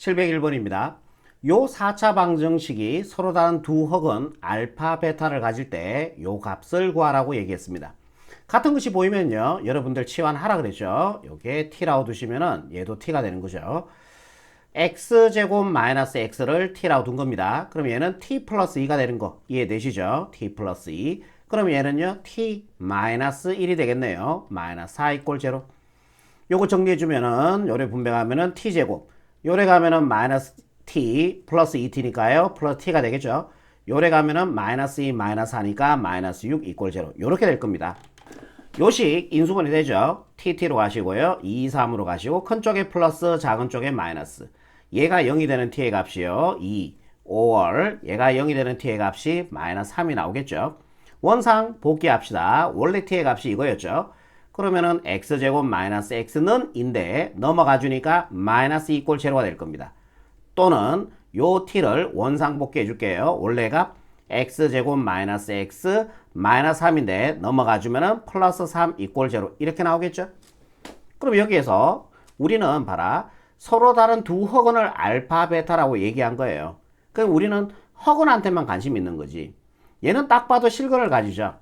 701번입니다. 요 4차 방정식이 서로 다른 두 헉은 알파, 베타를 가질 때 요 값을 구하라고 얘기했습니다. 같은 것이 보이면요. 여러분들 치환하라 그랬죠. 요게 t라고 두시면은 얘도 t가 되는 거죠. x제곱 마이너스 x를 t라고 둔 겁니다. 그럼 얘는 t 플러스 2가 되는 거 이해되시죠? t 플러스 2. 그럼 얘는요. t 마이너스 1이 되겠네요. 마이너스 4 이꼴 제로. 요거 정리해주면은 요래 분배하면은 t제곱. 요래 가면은 마이너스 t 플러스 2t니까요. 플러스 t가 되겠죠. 요래 가면은 마이너스 2 마이너스 4니까 마이너스 6 이꼴 제로. 요렇게 될 겁니다. 요식 인수분해 되죠. tt로 가시고요. 2, 3으로 가시고 큰 쪽에 플러스 작은 쪽에 마이너스. 얘가 0이 되는 t의 값이요. 2, 5월 얘가 0이 되는 t의 값이 마이너스 3이 나오겠죠. 원상 복귀합시다. 원래 t의 값이 이거였죠. 그러면은 x제곱 마이너스 x는 인데 넘어가 주니까 마이너스 이꼴 제로가 될 겁니다. 또는 요 t를 원상 복귀해 줄게요. 원래가 x제곱 마이너스 x 마이너스 3인데 넘어가 주면은 플러스 3 이꼴 제로 이렇게 나오겠죠? 그럼 여기에서 우리는 봐라 서로 다른 두 허근을 알파 베타라고 얘기한 거예요. 그럼 우리는 허근한테만 관심 있는 거지. 얘는 딱 봐도 실근을 가지죠.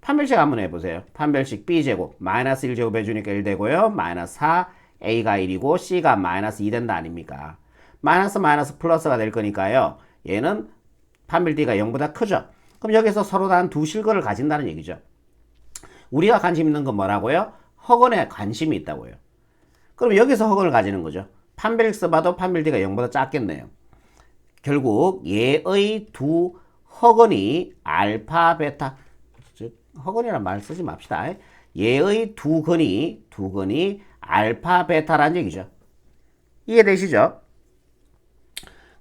판별식 한번 해보세요. 판별식 b제곱 마이너스 1제곱 해주니까 1 되고요. 마이너스 4 a가 1이고 c가 마이너스 2 된다 아닙니까? 마이너스 마이너스 플러스가 될 거니까요. 얘는 판별 d가 0보다 크죠. 그럼 여기서 서로 다른 두 실근을 가진다는 얘기죠. 우리가 관심 있는 건 뭐라고요? 허건에 관심이 있다고요. 그럼 여기서 허건을 가지는 거죠. 판별 x 봐도 판별 d가 0보다 작겠네요. 결국 얘의 두 허건이 알파 베타 즉 허건이란 말 쓰지 맙시다. 얘의 두 건이 두 건이 알파 베타라는 얘기죠. 이해되시죠?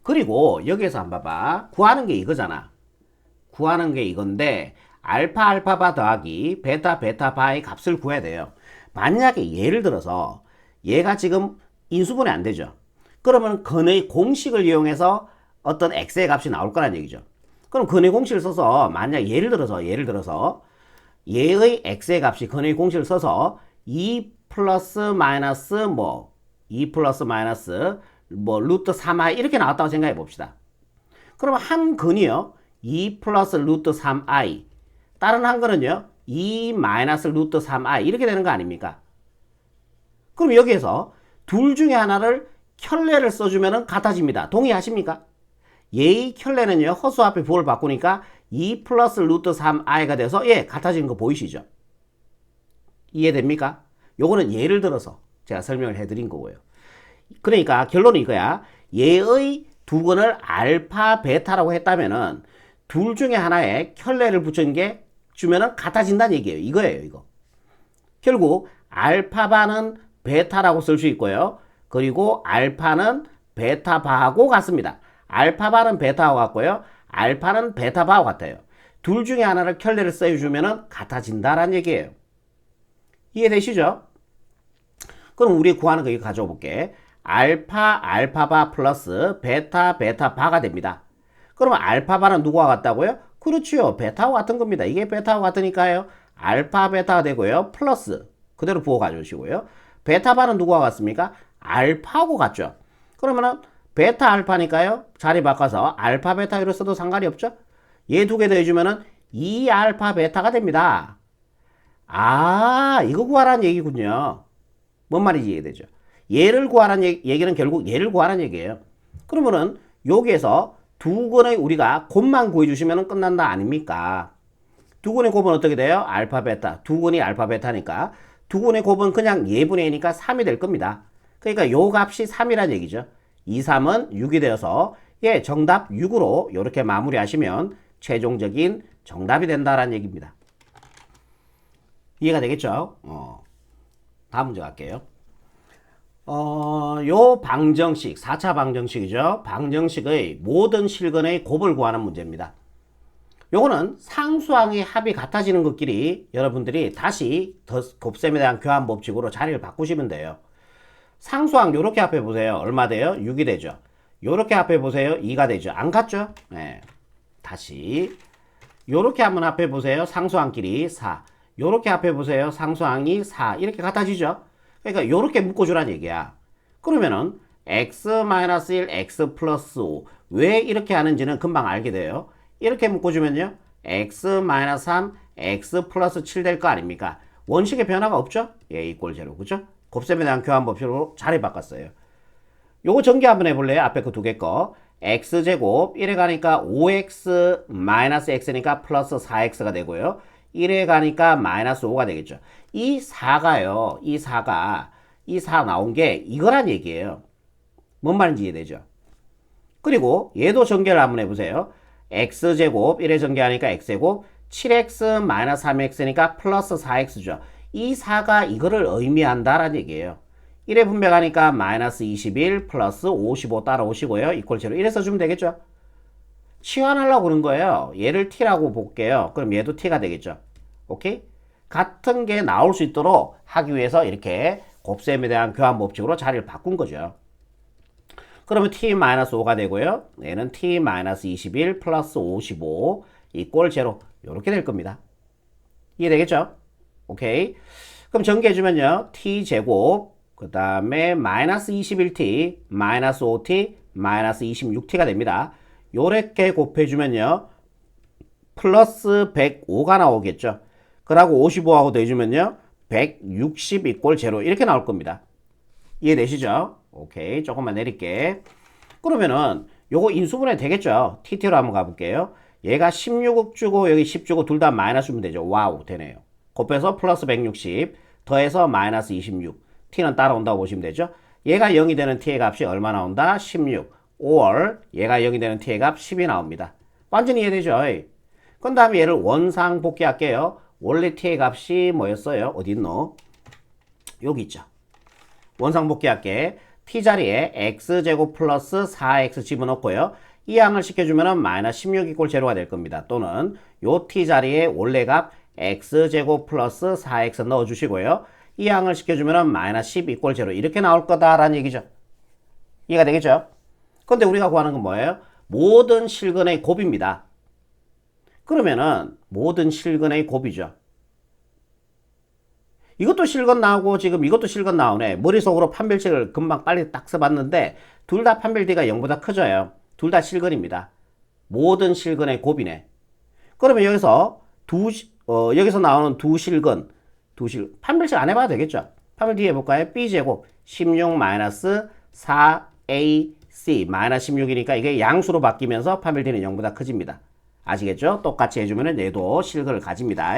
그리고 여기에서 한번 봐봐. 구하는 게 이거잖아. 구하는 게 이건데 알파 알파 바 더하기 베타 베타 바의 값을 구해야 돼요. 만약에 예를 들어서 얘가 지금 인수분해 안 되죠. 그러면 근의 공식을 이용해서 어떤 x의 값이 나올 거란 얘기죠. 그럼 근의 공식을 써서 만약 예를 들어서 예를 들어서 얘의 x의 값이 근의 공식을 써서 2 플러스 마이너스 뭐 2 플러스 마이너스 뭐 루트 3i 이렇게 나왔다고 생각해 봅시다. 그러면 한 근이요. 2 플러스 루트 3i 다른 한 거는요. 2 마이너스 루트 3i 이렇게 되는 거 아닙니까? 그럼 여기에서 둘 중에 하나를 켤레를 써주면 같아집니다. 동의하십니까? 예의 켤레는요. 허수 앞에 부호를 바꾸니까 2 플러스 루트 3i가 돼서 예 같아지는 거 보이시죠? 이해됩니까? 요거는 예를 들어서 제가 설명을 해드린 거고요. 그러니까 결론은 이거야. 얘의 두 건을 알파, 베타라고 했다면은 둘 중에 하나에 켤레를 붙인 게 주면은 같아진다는 얘기예요. 이거예요, 이거. 결국 알파바는 베타라고 쓸 수 있고요. 그리고 알파는 베타바하고 같습니다. 알파바는 베타하고 같고요. 알파는 베타바하고 같아요. 둘 중에 하나를 켤레를 써주면은 같아진다라는 얘기예요. 이해되시죠? 그럼 우리 구하는 거 이거 가져와 볼게. 알파 알파바 플러스 베타 베타바가 됩니다. 그러면 알파바는 누구와 같다고요? 그렇지요. 베타와 같은 겁니다. 이게 베타와 같으니까요. 알파 베타가 되고요. 플러스 그대로 부호 가져오시고요. 베타바는 누구와 같습니까? 알파하고 같죠. 그러면은 베타 알파니까요. 자리 바꿔서 알파 베타로 써도 상관이 없죠. 얘 두 개 더해주면은 2 알파 베타가 됩니다. 아 이거 구하라는 얘기군요. 뭔 말인지 이해되죠? 얘를 구하라는 얘기, 얘기는 결국 얘를 구하라는 얘기예요. 그러면은 여기에서 두 건의 우리가 곱만 구해주시면 끝난다 아닙니까? 두 건의 곱은 어떻게 돼요? 알파 베타. 두 건이 알파 베타니까 두 건의 곱은 그냥 예분의 A니까 3이 될 겁니다. 그러니까 요 값이 3이라는 얘기죠. 2, 3은 6이 되어서 예 정답 6으로 이렇게 마무리하시면 최종적인 정답이 된다라는 얘기입니다. 이해가 되겠죠? 어. 다음 문제 갈게요. 어, 요 방정식, 4차 방정식이죠. 방정식의 모든 실근의 곱을 구하는 문제입니다. 요거는 상수항의 합이 같아지는 것끼리 여러분들이 다시 더 곱셈에 대한 교환 법칙으로 자리를 바꾸시면 돼요. 상수항 요렇게 합해 보세요. 얼마 돼요? 6이 되죠. 요렇게 합해 보세요. 2가 되죠. 안 같죠? 네. 다시 요렇게 한번 합해 보세요. 상수항끼리 4. 요렇게 합해 보세요. 상수항이 4. 이렇게 같아지죠? 그러니까 요렇게 묶어주란 얘기야. 그러면은 x-1, x 플러스 5. 왜 이렇게 하는지는 금방 알게 돼요. 이렇게 묶어주면요. x-3, x 플러스 7 될 거 아닙니까? 원식의 변화가 없죠? 예, 이꼴 제로. 그죠? 곱셈에 대한 교환 법칙으로 자리 바꿨어요. 요거 전개 한번 해볼래요? 앞에 그 두 개 거. x제곱 1에 가니까 5x 마이너스 x니까 플러스 4x가 되고요. 1에 가니까 마이너스 5가 되겠죠. 이 4가요. 이 4가 이 4 나온 게 이거란 얘기예요. 뭔 말인지 이해되죠? 그리고 얘도 전개를 한번 해보세요. x제곱 1에 전개하니까 x제곱 7x 마이너스 3x니까 플러스 4x죠. 이 4가 이거를 의미한다라는 얘기예요. 1에 분배하니까 마이너스 21 플러스 55 따라오시고요. 이퀄 제로 이래서 주면 되겠죠. 치환하려고 그런 거예요. 얘를 t라고 볼게요. 그럼 얘도 t가 되겠죠. 오케이? 같은 게 나올 수 있도록 하기 위해서 이렇게 곱셈에 대한 교환 법칙으로 자리를 바꾼 거죠. 그러면 t-5가 되고요. 얘는 t-21 플러스 55 이꼴 제로 이렇게 될 겁니다. 이해되겠죠? 오케이. 그럼 전개해주면요. t제곱 그 다음에 마이너스 21t 마이너스 5t 마이너스 26t가 됩니다. 요렇게 곱해주면요. 플러스 105가 나오겠죠. 그러고 55하고 더해주면요. 160 이꼴 제로 이렇게 나올 겁니다. 이해되시죠? 오케이. 조금만 내릴게. 그러면은 요거 인수분해 되겠죠? TT로 한번 가볼게요. 얘가 16억 주고 여기 10 주고 둘 다 마이너스 주면 되죠. 와우 되네요. 곱해서 플러스 160 더해서 마이너스 26 t는 따라온다고 보시면 되죠. 얘가 0이 되는 t의 값이 얼마 나온다? 16 or 얘가 0이 되는 t의 값 10이 나옵니다. 완전히 이해되죠? 그 다음에 얘를 원상 복귀 할게요. 원래 t의 값이 뭐였어요? 어디 있노? 여기 있죠. 원상 복귀 할게. t 자리에 x제곱 플러스 4x 집어넣고요. 이 양을 시켜주면 마이너스 16 이꼴 제로가 될 겁니다. 또는 요 t 자리에 원래 값 x제곱 플러스 4x 넣어주시고요. 이 양을 시켜주면 마이너스 10 이꼴 제로 이렇게 나올 거다라는 얘기죠. 이해가 되겠죠? 근데 우리가 구하는 건 뭐예요? 모든 실근의 곱입니다. 그러면은 모든 실근의 곱이죠. 이것도 실근 나오고 지금 이것도 실근 나오네. 머릿속으로 판별식을 금방 빨리 딱 써봤는데 둘 다 판별D가 0보다 커져요. 둘 다 실근입니다. 모든 실근의 곱이네. 그러면 여기서 두 어, 여기서 나오는 두 실근 두 실 판별식 안 해봐도 되겠죠. 판별 뒤에 볼까요? b제곱 16 마이너스 4ac 마이너스 16이니까 이게 양수로 바뀌면서 판별 뒤는 0보다 커집니다. 아시겠죠? 똑같이 해주면 얘도 실근을 가집니다.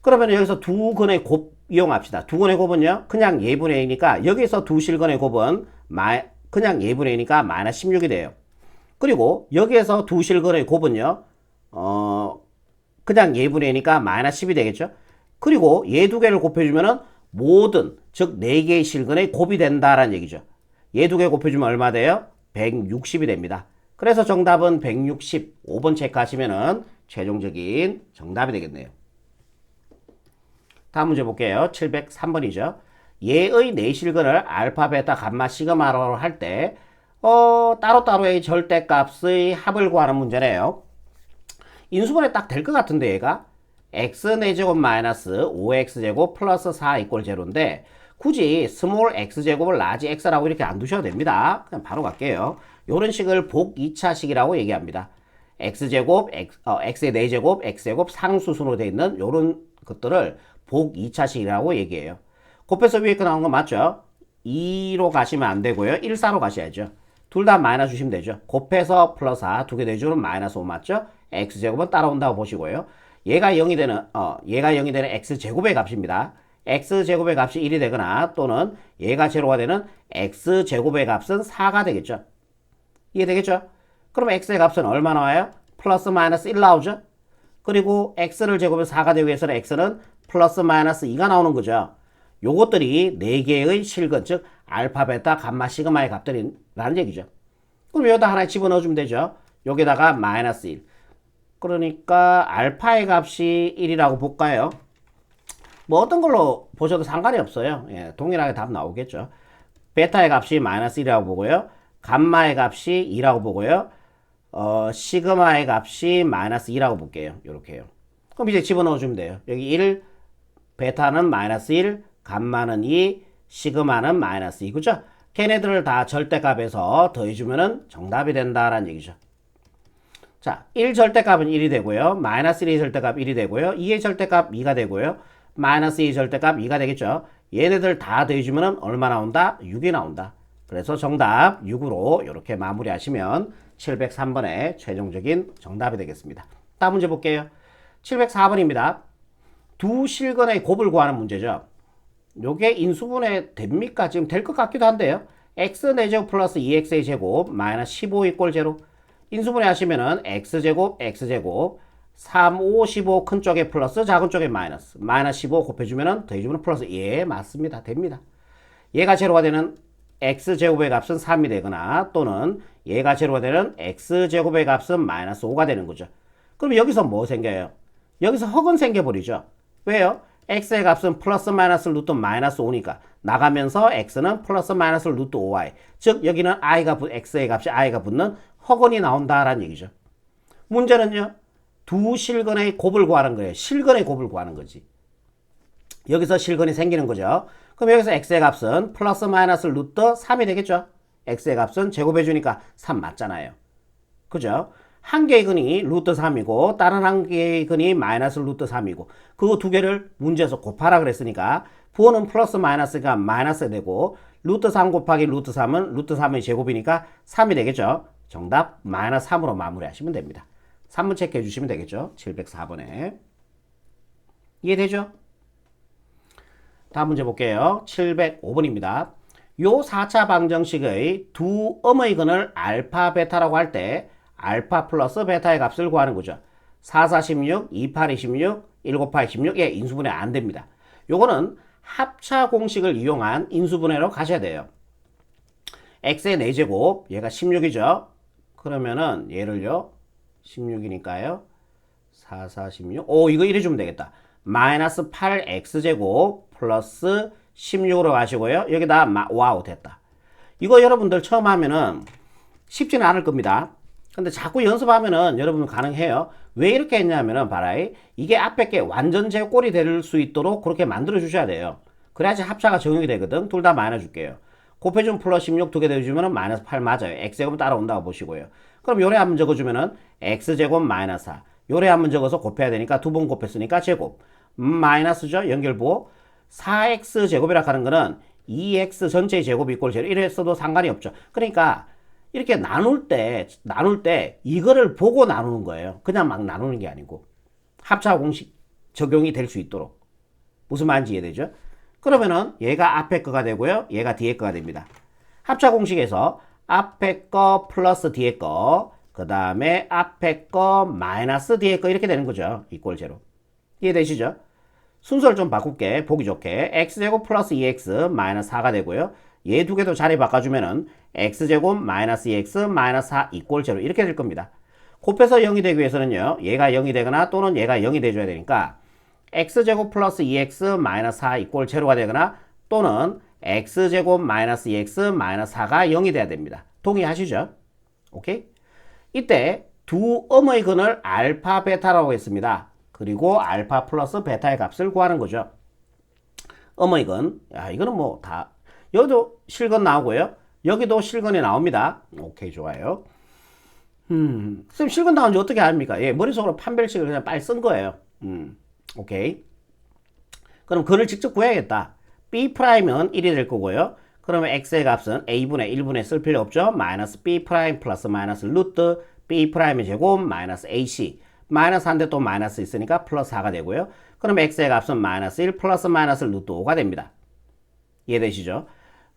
그러면 여기서 두 근의 곱 이용합시다. 두 근의 곱은요, 그냥 예분의 A니까 여기서 두 실근의 곱은 마, 그냥 예분의 A니까 마이너스 16이 돼요. 그리고 여기에서 두 실근의 곱은요, 어, 그냥 예분의 A니까 마이너스 10이 되겠죠. 그리고 얘 두 개를 곱해주면은 모든, 즉, 네 개의 실근의 곱이 된다라는 얘기죠. 얘 두 개 곱해주면 얼마 돼요? 160이 됩니다. 그래서 정답은 165번 체크하시면은 최종적인 정답이 되겠네요. 다음 문제 볼게요. 703번이죠. 얘의 내실근을 알파, 베타, 감마, 시그마로 할 때, 어, 따로따로의 절대값의 합을 구하는 문제네요. 인수분해 딱 될 것 같은데, 얘가. x 4제곱 마이너스 5x제곱 플러스 4 이꼴 제로인데, 굳이 스몰 x제곱을 라지 x라고 이렇게 안 두셔도 됩니다. 그냥 바로 갈게요. 요런 식을 복 2차식이라고 얘기합니다. x제곱, x, 어, x의 4제곱, x제곱 상수순으로 되어 있는 요런 것들을 복 2차식이라고 얘기해요. 곱해서 위에 거 나온 거 맞죠? 2로 가시면 안 되고요. 1, 4로 가셔야죠. 둘 다 마이너스 주시면 되죠. 곱해서 플러스 4, 두 개 내주는 마이너스 5 맞죠? X제곱은 따라온다고 보시고요. 얘가 0이 되는, 어, 얘가 0이 되는 x제곱의 값입니다. x제곱의 값이 1이 되거나 또는 얘가 제로가 되는 x제곱의 값은 4가 되겠죠. 이해되겠죠? 그럼 x의 값은 얼마 나와요? 플러스 마이너스 1 나오죠? 그리고 x를 제곱해서 4가 되기 위해서는 x는 플러스 마이너스 2가 나오는 거죠. 요것들이 4개의 실근, 즉 알파, 베타, 감마, 시그마의 값들이라는 얘기죠. 그럼 여기다 하나 집어넣어주면 되죠. 여기다가 마이너스 1. 그러니까 알파의 값이 1이라고 볼까요? 뭐 어떤 걸로 보셔도 상관이 없어요. 예, 동일하게 답 나오겠죠. 베타의 값이 마이너스 1이라고 보고요. 감마의 값이 2라고 보고요. 어, 시그마의 값이 마이너스 2라고 볼게요. 이렇게요. 그럼 이제 집어넣어 주면 돼요. 여기 1, 베타는 마이너스 1, 감마는 2, 시그마는 마이너스 2. 그죠? 걔네들을 다 절대값에서 더해주면은 정답이 된다라는 얘기죠. 자, 1 절대값은 1이 되고요. 마이너스 1의 절대값 1이 되고요. 2의 절대값 2가 되고요. 마이너스 2의 절대값 2가 되겠죠. 얘네들 다 더해주면 얼마 나온다? 6이 나온다. 그래서 정답 6으로 이렇게 마무리하시면 703번의 최종적인 정답이 되겠습니다. 다음 문제 볼게요. 704번입니다. 두 실근의 곱을 구하는 문제죠. 요게 인수분해 됩니까? 지금 될 것 같기도 한데요. x 4제곱 플러스 2x의 제곱 마이너스 15 이꼴 제로 인수분해 하시면은 x제곱 x제곱 3, 5, 15 큰 쪽에 플러스 작은 쪽에 마이너스 마이너스 15 곱해주면은 더해주면 플러스 예 맞습니다. 됩니다. 얘가 제로가 되는 x제곱의 값은 3이 되거나 또는 얘가 제로가 되는 x제곱의 값은 마이너스 5가 되는 거죠. 그럼 여기서 뭐 생겨요? 여기서 헛은 생겨버리죠. 왜요? x의 값은 플러스 마이너스 루트 마이너스 5니까 나가면서 x는 플러스 마이너스 루트 5y 즉 여기는 i가 붙 x의 값이 i가 붙는 허건이 나온다라는 얘기죠. 문제는요. 두 실근의 곱을 구하는 거예요. 실근의 곱을 구하는 거지. 여기서 실근이 생기는 거죠. 그럼 여기서 x의 값은 플러스 마이너스 루트 3이 되겠죠. x의 값은 제곱해 주니까 3 맞잖아요. 그죠? 한 개의 근이 루트 3이고 다른 한 개의 근이 마이너스 루트 3이고 그 두 개를 문제에서 곱하라 그랬으니까 부호는 플러스 마이너스가 마이너스 되고 루트 3 곱하기 루트 3은 루트 3의 제곱이니까 3이 되겠죠. 정답 마이너스 3으로 마무리하시면 됩니다. 3문 체크해 주시면 되겠죠. 704번에. 이해되죠? 다음 문제 볼게요. 705번입니다. 요 4차 방정식의 두 음의 근을 알파, 베타라고 할 때 알파 플러스 베타의 값을 구하는 거죠. 4, 4, 16, 2, 8, 26, 1, 8, 16. 예, 인수분해 안 됩니다. 요거는 합차 공식을 이용한 인수분해로 가셔야 돼요. x의 4제곱, 얘가 16이죠. 그러면은 얘를요. 16이니까요. 4, 4, 16. 오, 이거 이래 주면 되겠다. 마이너스 8x제곱 플러스 16으로 가시고요. 여기다 마, 와우 됐다. 이거 여러분들 처음 하면은 쉽지는 않을 겁니다. 근데 자꾸 연습하면은 여러분 가능해요. 왜 이렇게 했냐면은 봐라이 이게 앞에 게 완전 제꼴이 될 수 있도록 그렇게 만들어 주셔야 돼요. 그래야지 합차가 적용이 되거든. 둘 다 마이너스 줄게요. 곱해준 플러스 16 두 개 더해주면 마이너스 8 맞아요. x제곱은 따라온다고 보시고요. 그럼 요래 한번 적어주면은 x제곱 마이너스 4. 요래 한번 적어서 곱해야 되니까 두 번 곱했으니까 제곱. 음, 마이너스죠. 연결부. 4x 제곱이라 하는 거는 2x 전체의 제곱이 있고 제로 이랬어도 상관이 없죠. 그러니까 이렇게 나눌 때 나눌 때 이거를 보고 나누는 거예요. 그냥 막 나누는 게 아니고 합차 공식 적용이 될 수 있도록 무슨 말인지 이해되죠? 그러면은 얘가 앞에 거가 되고요. 얘가 뒤에 거가 됩니다. 합차 공식에서 앞에 거 플러스 뒤에 거, 그 다음에 앞에 거 마이너스 뒤에 거 이렇게 되는 거죠. 이꼴 제로. 이해되시죠? 순서를 좀 바꿀게. 보기 좋게. x제곱 플러스 2x 마이너스 4가 되고요. 얘 두 개도 자리 바꿔주면은 x제곱 마이너스 2x 마이너스 4 이꼴 제로 이렇게 될 겁니다. 곱해서 0이 되기 위해서는요. 얘가 0이 되거나 또는 얘가 0이 돼줘야 되니까 x제곱 플러스 2x 마이너스 4 이꼴 제로가 되거나 또는 x제곱 마이너스 2x 마이너스 4가 0이 돼야 됩니다. 동의하시죠? 오케이? 이때 두 음의 근을 알파 베타라고 했습니다. 그리고 알파 플러스 베타의 값을 구하는 거죠. 음의 근, 야 이거는 뭐 다 여기도 실근 나오고요. 여기도 실근이 나옵니다. 오케이 좋아요. 음, 선생님 실근 나온지 어떻게 압니까? 예, 머릿속으로 판별식을 그냥 빨리 쓴 거예요. 음. 오케이. 그럼 그를 직접 구해야겠다. B'은 1이 될 거고요. 그러면 X의 값은 A분의 1분의 쓸 필요 없죠. 마이너스 B' 플러스 마이너스 루트 B'의 제곱 마이너스 AC 마이너스 한데 또 마이너스 있으니까 플러스 4가 되고요. 그럼 X의 값은 마이너스 1 플러스 마이너스 루트 5가 됩니다. 이해되시죠?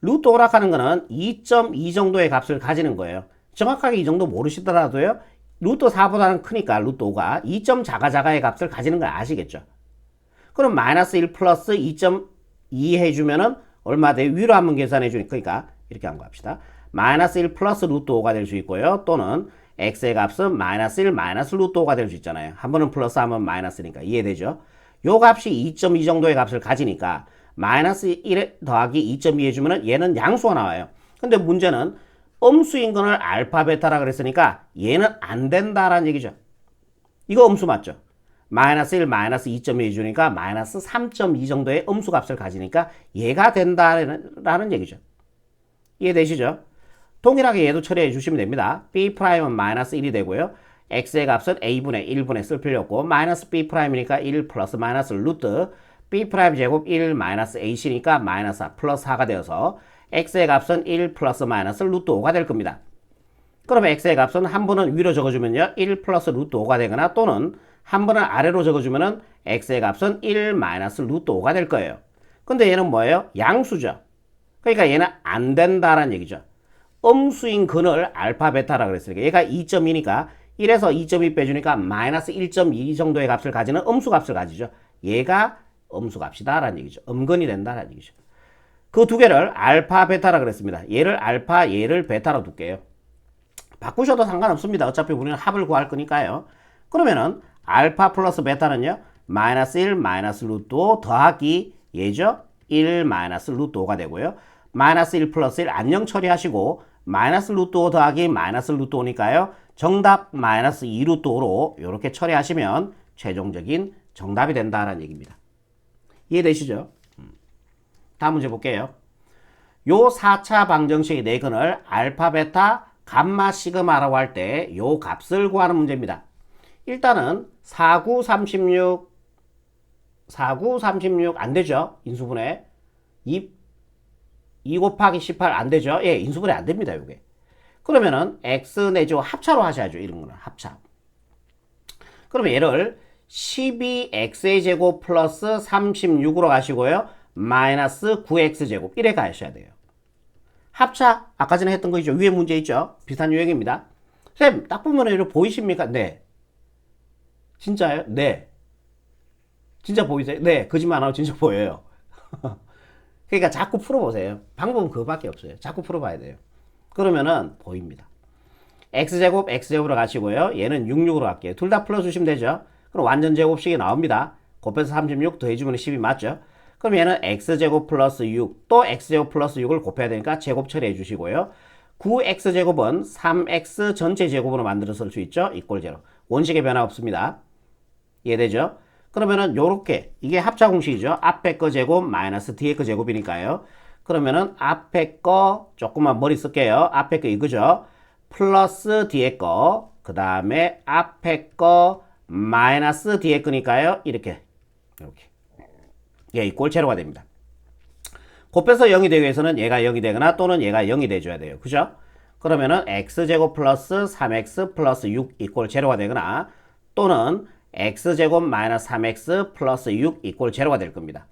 루트 5라 하는 거는 2.2 정도의 값을 가지는 거예요. 정확하게 이 정도 모르시더라도요. 루트 4보다는 크니까 루트 5가 2점 자가자가의 값을 가지는 걸 아시겠죠? 그럼 마이너스 1 플러스 2.2 해주면은 얼마 돼? 위로 한번 계산해 주니까 그러니까 이렇게 한거 합시다. 마이너스 1 플러스 루트 5가 될 수 있고요. 또는 x의 값은 마이너스 1 마이너스 루트 5가 될 수 있잖아요. 한 번은 플러스 하면 마이너스니까 이해되죠? 요 값이 2.2 정도의 값을 가지니까 마이너스 1 더하기 2.2 해주면은 얘는 양수가 나와요. 근데 문제는 음수인 거는 알파 베타라 그랬으니까 얘는 안 된다라는 얘기죠. 이거 음수 맞죠? 마이너스 1, 마이너스 2.2 해주니까 마이너스 3.2 정도의 음수 값을 가지니까 얘가 된다라는 얘기죠. 이해되시죠? 동일하게 얘도 처리해 주시면 됩니다. B'은 마이너스 1이 되고요. X의 값은 A분의 1분의 쓸 필요 없고 마이너스 B'이니까 1 플러스 마이너스 루트 B' 제곱 1 마이너스 AC니까 마이너스 4 플러스 4가 되어서 X의 값은 1 플러스 마이너스 루트 5가 될 겁니다. 그러면 x의 값은 한 번은 위로 적어주면요. 1 플러스 루트 5가 되거나 또는 한 번은 아래로 적어주면은 x의 값은 1 마이너스 루트 5가 될 거예요. 근데 얘는 뭐예요? 양수죠. 그러니까 얘는 안 된다라는 얘기죠. 음수인 근을 알파 베타라 그랬으니까 얘가 2.2니까 1에서 2.2 빼주니까 마이너스 1.2 정도의 값을 가지는 음수 값을 가지죠. 얘가 음수 값이다라는 얘기죠. 음근이 된다라는 얘기죠. 그 두 개를 알파 베타라 그랬습니다. 얘를 알파 얘를 베타로 둘게요. 바꾸셔도 상관없습니다. 어차피 우리는 합을 구할 거니까요. 그러면은 알파 플러스 베타는요. 마이너스 1 마이너스 루트 5 더하기 얘죠. 1 마이너스 루트 5가 되고요. 마이너스 1 플러스 1 안녕 처리하시고 마이너스 루트 5 더하기 마이너스 루트 5니까요. 정답 마이너스 2 루트 5로 이렇게 처리하시면 최종적인 정답이 된다는 얘기입니다. 이해되시죠? 음. 다음 문제 볼게요. 요 4차 방정식의 내근을 알파, 베타, 감마, 시그마라고 할 때 요 값을 구하는 문제입니다. 일단은 49, 36, 49, 36 안 되죠? 인수분해. 2, 2 곱하기 18 안 되죠? 예, 인수분해 안 됩니다, 요게. 그러면은 x 내죠 합차로 하셔야죠, 이런 거는 합차. 그러면 얘를 12x의 제곱 플러스 36으로 가시고요. 마이너스 9x제곱 이래 가셔야 돼요. 합차 아까 전에 했던 거 있죠. 위에 문제 있죠. 비슷한 유형입니다. 쌤, 딱 보면 이렇게 보이십니까? 네. 진짜요? 네. 진짜 보이세요? 네. 거짓말 안 하고 진짜 보여요. 그러니까 자꾸 풀어보세요. 방법은 그거밖에 없어요. 자꾸 풀어봐야 돼요. 그러면은 보입니다. x제곱 x제곱으로 가시고요. 얘는 66으로 갈게요. 둘 다 풀어주시면 되죠. 그럼 완전 제곱식이 나옵니다. 곱해서 36 더해주면 10이 맞죠? 그럼 얘는 x제곱 플러스 6, 또 x제곱 플러스 6을 곱해야 되니까 제곱 처리해 주시고요. 9x제곱은 3x 전체 제곱으로 만들어 쓸수 있죠? 이꼴 제로. 원식의 변화 없습니다. 이해되죠? 그러면은 요렇게 이게 합차 공식이죠. 앞에 거 제곱 마이너스 뒤에 거 제곱이니까요. 그러면은 앞에 거 조금만 머리 쓸게요. 앞에 거 이거죠. 플러스 뒤에 거, 그 다음에 앞에 거 마이너스 뒤에 거니까요. 이렇게 이렇게 예, 이 꼴체로가 됩니다. 곱해서 0이 되기 위해서는 얘가 0이 되거나 또는 얘가 0이 돼줘야 돼요. 그죠? 그러면은 x제곱 플러스 3x 플러스 6 이꼴 제로가 되거나 또는 x제곱 마이너스 3x 플러스 6 이꼴 제로가 될 겁니다.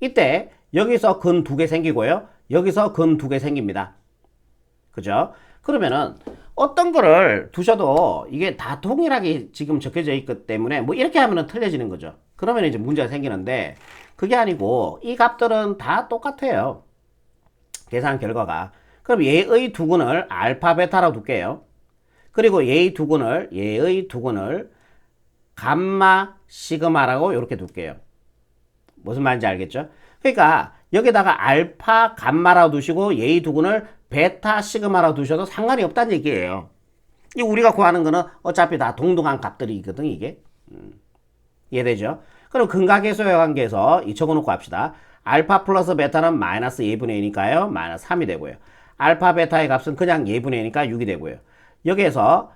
이때 여기서 근 두 개 생기고요. 여기서 근 두 개 생깁니다. 그죠? 그러면은 어떤 거를 두셔도 이게 다 동일하게 지금 적혀져 있기 때문에 뭐 이렇게 하면은 틀려지는 거죠. 그러면 이제 문제가 생기는데 그게 아니고 이 값들은 다 똑같아요. 계산 결과가. 그럼 얘의 두근을 알파 베타라고 둘게요. 그리고 얘의 두근을 얘의 두근을 감마 시그마라고 이렇게 둘게요. 무슨 말인지 알겠죠? 그러니까 여기다가 알파 감마라고 두시고 얘의 두근을 베타 시그마라고 두셔도 상관이 없다는 얘기예요. 이 우리가 구하는 거는 어차피 다 동등한 값들이거든 이게. 음. 이해되죠? 그럼 근각계수의 관계에서 이 적어놓고 합시다. 알파 플러스 베타는 마이너스 2분의 1이니까요. 마이너스 3이 되고요. 알파 베타의 값은 그냥 2분의 1이니까 6이 되고요. 여기에서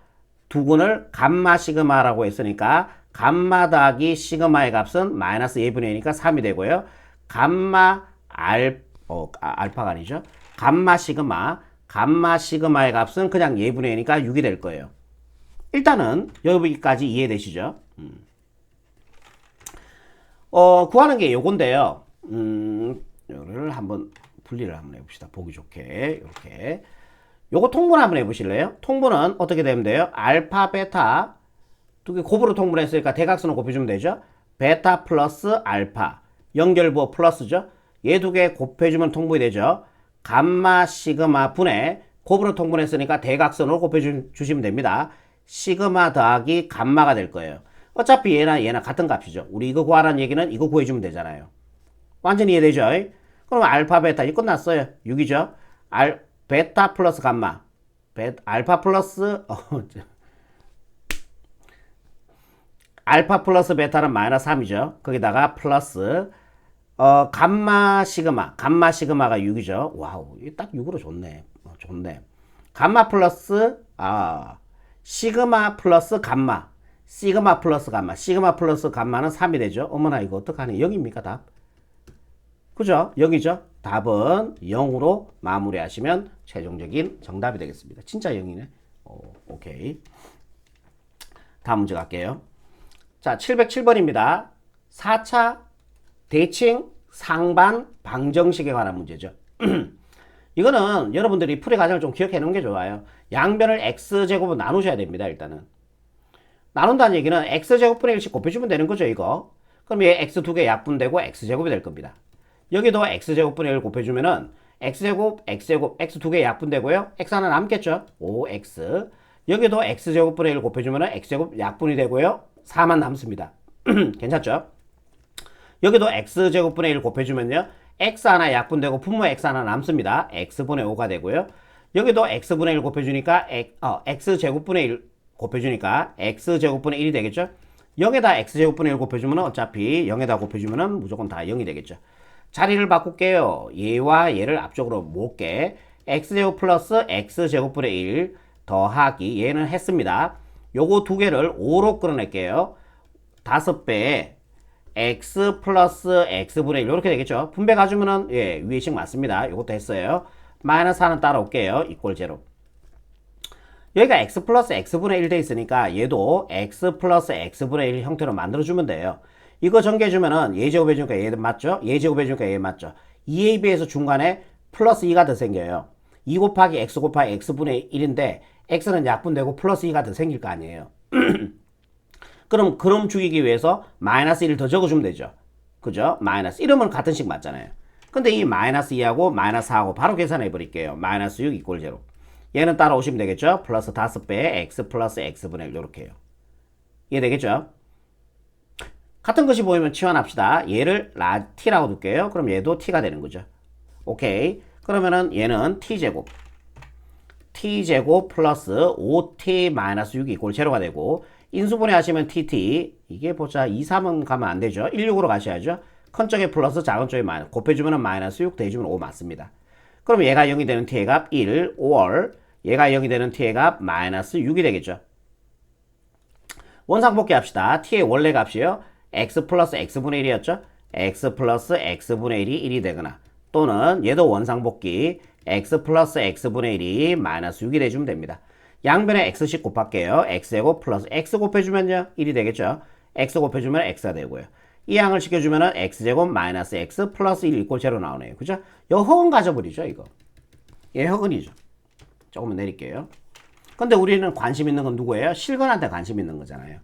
두근을 감마 시그마라고 했으니까 감마 더하기 시그마의 값은 마이너스 2분의 1이니까 3이 되고요. 감마 알, 어, 아, 알파가 아니죠. 감마 시그마, 감마 시그마의 값은 그냥 2분의 1이니까 6이 될 거예요. 일단은 여기까지 이해되시죠? 음. 어, 구하는 게 요건데요. 음, 요를 한번 분리를 한번 해봅시다. 보기 좋게. 이렇게. 요거 통분 한번 해보실래요? 통분은 어떻게 되면 돼요? 알파, 베타. 두 개 곱으로 통분했으니까 대각선을 곱해주면 되죠? 베타 플러스 알파. 연결부호 플러스죠? 얘 두 개 곱해주면 통분이 되죠? 감마, 시그마 분의 곱으로 통분했으니까 대각선으로 곱해주시면 됩니다. 시그마 더하기 감마가 될 거예요. 어차피 얘나 얘나 같은 값이죠. 우리 이거 구하라는 얘기는 이거 구해주면 되잖아요. 완전히 이해되죠? 그럼 알파, 베타, 이 끝났어요. 6이죠? 알, 베타 플러스 감마. 베, 알파 플러스, 어, 알파 플러스 베타는 마이너스 3이죠. 거기다가 플러스, 어, 어, 감마 시그마, 감마 시그마가 6이죠. 와우, 이딱 6으로 좋네. 어, 좋네. 감마 플러스, 아, 시그마 플러스 감마. 시그마 플러스 감마. 시그마 플러스 감마는 3이 되죠. 어머나, 이거 어떡하니? 0입니까, 답? 그죠? 0이죠? 답은 0으로 마무리하시면 최종적인 정답이 되겠습니다. 진짜 0이네. 오, 오케이. 다음 문제 갈게요. 자, 707번입니다. 4차 대칭 상반 방정식에 관한 문제죠. 이거는 여러분들이 풀이 과정을 좀 기억해 놓은 게 좋아요. 양변을 x제곱으로 나누셔야 됩니다, 일단은. 나눈다는 얘기는 x제곱분의 1씩 곱해주면 되는 거죠, 이거. 그럼 얘 x 두 개 약분되고 x제곱이 될 겁니다. 여기도 x제곱분의 1 곱해주면은 x제곱, x제곱, x 두 개 약분되고요. x 하나 남겠죠? 5x. 여기도 x제곱분의 1 곱해주면은 x제곱 약분이 되고요. 4만 남습니다. 괜찮죠? 여기도 x제곱분의 1 곱해주면요. x 하나 약분되고 분모 x 하나 남습니다. x분의 5가 되고요. 여기도 x분의 1 곱해주니까 x, 어, x제곱분의 1 곱해주니까 x제곱분의 1이 되겠죠? 0에다 x제곱분의 1 곱해주면 어차피 0에다 곱해주면 무조건 다 0이 되겠죠. 자리를 바꿀게요. 얘와 얘를 앞쪽으로 모을게. x제곱 플러스 x제곱분의 1 더하기 얘는 했습니다. 요거 두 개를 5로 끌어낼게요. 다섯 배에 x 플러스 x분의 1 이렇게 되겠죠. 분배 가주면은 예 위의식 맞습니다. 요것도 했어요. 마이너스 하나 따라올게요. 이꼴 제로. 여기가 x 플러스 x분의 1 돼 있으니까 얘도 x 플러스 x분의 1 형태로 만들어주면 돼요. 이거 전개해주면은 얘 제곱해주니까 얘 맞죠? 얘 제곱해주니까 얘 맞죠? 2에 비해서 중간에 플러스 2가 더 생겨요. 2 곱하기 x 곱하기 x분의 1인데 x는 약분되고 플러스 2가 더 생길 거 아니에요. 그럼 그럼 죽이기 위해서 마이너스 1을 더 적어주면 되죠. 그죠? 마이너스 이러면 같은 식 맞잖아요. 근데 이 마이너스 2하고 마이너스 4하고 바로 계산해 버릴게요. 마이너스 6 이꼴 제로. 얘는 따라오시면 되겠죠? 플러스 5배에 x 플러스 x분의 1 이렇게 해요. 이해되겠죠? 같은 것이 보이면 치환합시다. 얘를 라, t라고 둘게요. 그럼 얘도 t가 되는 거죠. 오케이. 그러면은 얘는 t제곱. t제곱 플러스 5t 마이너스 6이 이꼴 제로가 되고 인수분해 하시면 tt 이게 보자 2, 3은 가면 안 되죠. 1, 6으로 가셔야죠. 큰 쪽에 플러스 작은 쪽에 마이너스 곱해주면 마이너스 6 대주면 5 맞습니다. 그럼 얘가 0이 되는 t의 값 1, 5월 얘가 0이 되는 t의 값 마이너스 6이 되겠죠. 원상복귀 합시다. t의 원래 값이요. x 플러스 x분의 1이었죠. x 플러스 x분의 1이 1이 되거나 또는 얘도 원상복귀 x 플러스 x분의 1이 마이너스 6이 돼주면 됩니다. 양변에 x씩 곱할게요. x제곱 플러스 x 곱해주면요. 1이 되겠죠. x 곱해주면 x가 되고요. 이 양을 시켜주면은 x제곱 마이너스 x 플러스 1 이꼴 제로 나오네요. 그죠? 요 허근 가져버리죠, 이거. 얘 허근이죠. 조금만 내릴게요. 근데 우리는 관심 있는 건 누구예요? 실근한테 관심 있는 거잖아요.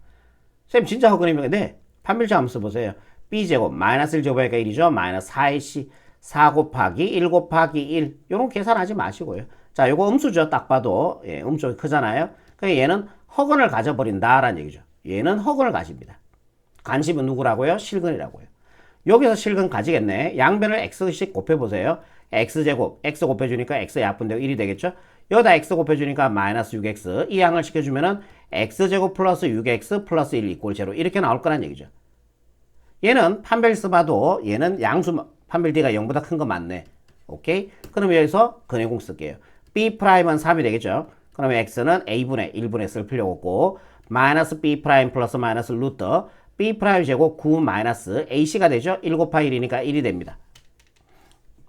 쌤 진짜 허근이면 네. 판별자 한번 써보세요. b제곱 마이너스 1 제곱하니까 1이죠. 마이너스 4ac 4 곱하기 1 곱하기 1 요런 계산하지 마시고요. 자 요거 음수죠. 딱 봐도 예, 음쪽이 크잖아요. 그러니까 얘는 허근을 가져버린다라는 얘기죠. 얘는 허근을 가집니다. 관심은 누구라고요? 실근이라고요. 여기서 실근 가지겠네. 양변을 x씩 곱해보세요. x제곱, x 곱해주니까 x 약분되고 1이 되겠죠? 여기다 x 곱해주니까 마이너스 6x. 이 양을 시켜주면은 x제곱 플러스 6x 플러스 1 이꼴 제로. 이렇게 나올 거란 얘기죠. 얘는 판별스 봐도 얘는 양수, 판별D가 0보다 큰 거 맞네. 오케이? 그럼 여기서 근해공 쓸게요. B 프라임은 3이 되겠죠? 그러면 x는 a분의 1분의 쓸 필요 없고 마이너스 b 프라임 플러스 마이너스 루트 b 프라임 제곱 9 마이너스 ac가 되죠? 1 곱하기 1이니까 1이 됩니다.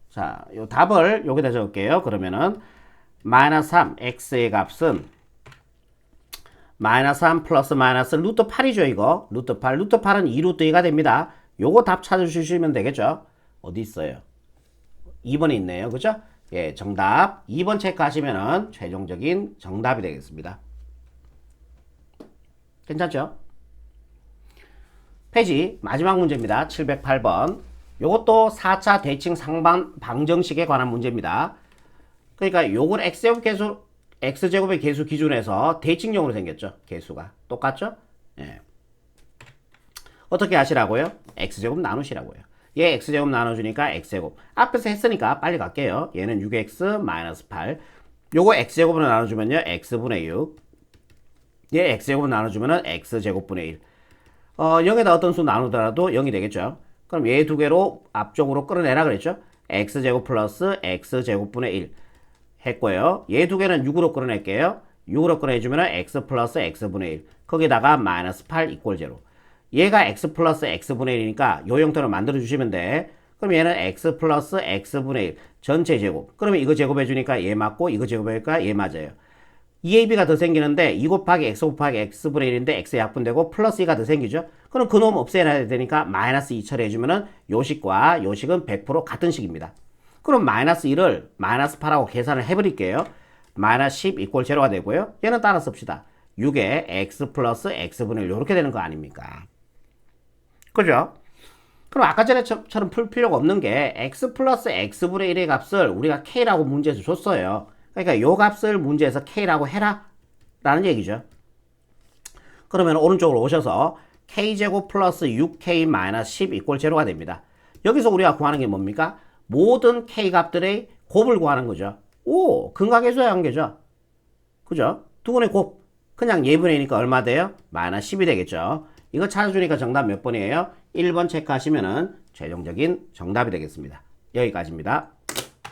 자, 요 답을 여기다 적을게요. 그러면은 마이너스 3 x의 값은 마이너스 3 플러스 마이너스 루트 8이죠 이거 루트 8 루트 8은 2루트 2가 됩니다 요거 답 찾아주시면 되겠죠 어디 있어요 2번에 있네요 그죠 예 정답 2번 체크하시면은 최종적인 정답이 되겠습니다 괜찮죠 페이지 마지막 문제입니다 708번 요것도 4차 대칭 상반 방정식에 관한 문제입니다 그러니까 요걸 x제곱 계수 x제곱의 계수 기준에서 대칭형으로 생겼죠. 계수가. 똑같죠? 예. 어떻게 하시라고요? x제곱 나누시라고요. 얘 x제곱 나눠주니까 x제곱. 앞에서 했으니까 빨리 갈게요. 얘는 6x 마이너스 8. 요거 x제곱으로 나눠주면요. x분의 6. 얘 x제곱 나눠주면은 x제곱분의 1. 어, 0에다 어떤 수 나누더라도 0이 되겠죠. 그럼 얘 두 개로 앞쪽으로 끌어내라 그랬죠? x제곱 플러스 x제곱분의 1 했고요. 얘 두 개는 6으로 끌어낼게요. 6으로 끌어내주면 x 플러스 x분의 1 거기다가 마이너스 8 이꼴 제로 얘가 x 플러스 x분의 1이니까 요 형태로 만들어 주시면 돼. 그럼 얘는 x 플러스 x분의 1 전체 제곱. 그러면 이거 제곱해 주니까 얘 맞고 이거 제곱해니까 얘 맞아요. 2ab가 더 생기는데 2 곱하기 x 곱하기 x분의 1인데 x의 약분되고 플러스 2가 더 생기죠. 그럼 그놈 없애야 되니까 마이너스 2 처리해주면은 요식과 요식은 100% 같은 식입니다. 그럼 마이너스 1을 마이너스 8하고 계산을 해버릴게요. 마이너스 10 이꼴 제로가 되고요. 얘는 따라 씁시다. 6에 x 플러스 x분의 1 이렇게 되는 거 아닙니까? 그죠? 그럼 아까 전에처럼 풀 필요가 없는 게 x 플러스 x분의 1의 값을 우리가 k라고 문제에서 줬어요. 그러니까 요 값을 문제에서 k라고 해라 라는 얘기죠. 그러면 오른쪽으로 오셔서 k제곱 플러스 6k 마이너스 10 이꼴 제로가 됩니다. 여기서 우리가 구하는 게 뭡니까? 모든 k 값들의 곱을 구하는 거죠. 오, 근각해줘야 한 거죠. 그죠? 두 분의 곱. 그냥 예분이니까 얼마 돼요? 마이너스 10이 되겠죠. 이거 찾아주니까 정답 몇 번이에요? 1번 체크하시면은 최종적인 정답이 되겠습니다. 여기까지입니다.